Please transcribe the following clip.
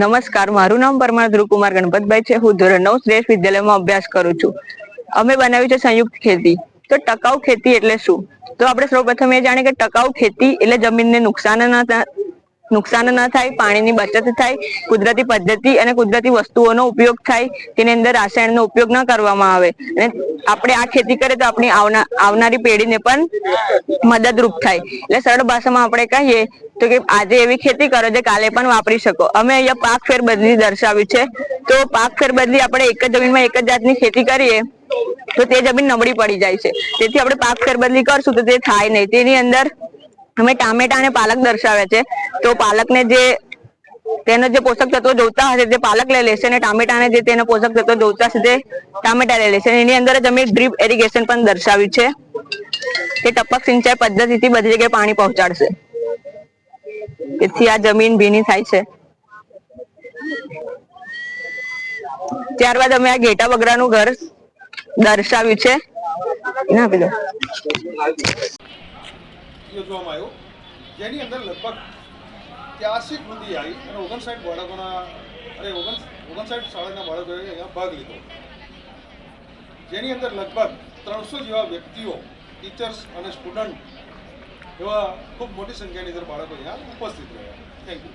નમસ્કાર, મારું નામ પરમાર ધ્રુવકુમાર ગણપતભાઈ છે. હું ધોરણ નવ શ્રેષ્ઠ વિદ્યાલયમાં અભ્યાસ કરું છું. અમે બનાવ્યું છે સંયુક્ત ખેતી. તો ટકાઉ ખેતી એટલે શું? તો આપણે સૌપ્રથમ એ જાણીએ કે ટકાઉ ખેતી એટલે જમીનને નુકસાન નુકસાન ન થાય, પાણીની બચત થાય, કુદરતી પદ્ધતિ અને કુદરતી વસ્તુઓનો ઉપયોગ થાય, તેની અંદર રાસાયણનો ઉપયોગ ન કરવામાં આવે. અને આપણે આ ખેતી કરીએ તો આપણી આવનારી પેઢીને પણ મદદરૂપ થાય. એટલે સરળ ભાષામાં આપણે કહીએ તો કે આજે એવી ખેતી કરો જે કાલે પણ વાપરી શકો. અમે અહીંયા પાક ફેર બદલી દર્શાવી છે. તો પાક ફેર બદલી આપણે એક જ જમીનમાં એક જ જાતની ખેતી કરીએ, તો તે જમીન નબળી પડી જાય છે. તેથી આપણે પાક ફેર બદલી કરશું તો તે થાય નહીં. તેની અંદર અમે ટામેટા અને પાલક દર્શાવે છે. તો પાલકને જે તેનો જે પોષક તત્વો જોતા હશે તે પાલક લઈ લેશે અને ટામેટાને જે તેના પોષક તત્વો જોતા હશે તે ટામેટા લઈ લેશે. એની અંદર જ અમે ડ્રીપ એરિગેશન પણ દર્શાવ્યું છે. તે ટપક સિંચાઈ પદ્ધતિથી બધી જગ્યાએ પાણી પહોંચાડશે. તેથી આ જમીન ભીની થાય છે. ત્યારબાદ અમે આ ઘેટા બગડાનું ઘર દર્શાવ્યું છે. ના દો યોજવામાં આવ્યો. જેની અંદર લગભગ ત્યાસી કૃતિ આવી અને ઓગણસાઠ બાળકોના અરે ઓગણ ઓગણસાઠ શાળાના બાળકોએ અહીંયા ભાગ લીધો. જેની અંદર લગભગ ત્રણસો જેવા વ્યક્તિઓ ટીચર્સ અને સ્ટુડન્ટ એવા ખૂબ મોટી સંખ્યાની અંદર બાળકો અહીંયા ઉપસ્થિત રહ્યા. Thank you